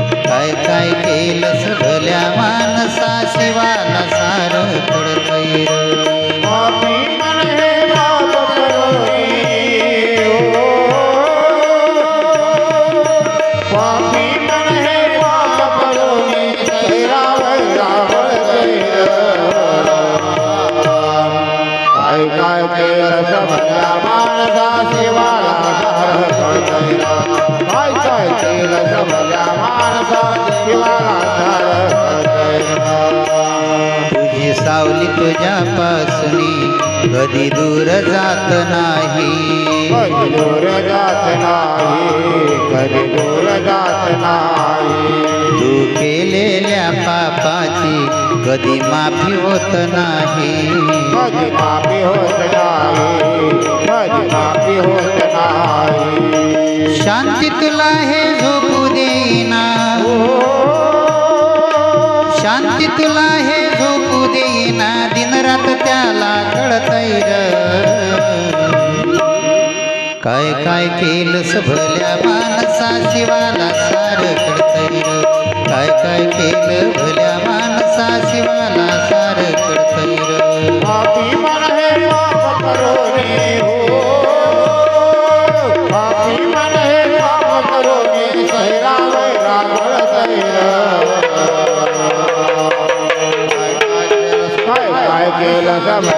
काय काय केलंस भल्या मानसा शिवाला सार कळतय काय काय केलं समजा माणसा शिवाला सार काय काय केलं भल्या सार कळतैर. तुझी सावली तुझ्यापासनी कधी दूर जात नाही. कधी दूर जात नाही कधी दूर जात नाही. तू केलेल्या पापाची कधी माफी होत नाही. कधी माफी होत नाही कधी माफी होत नाही. शांती तुला हे झोपू देईना. तिला हे झोपू देईना दिन रात त्याला कळतैर काय काय केलंस भल्या माणसा शिवाला सार कळतैर काय काय केलं भल्या माणसा शिवाला सार कळतैर पापी काय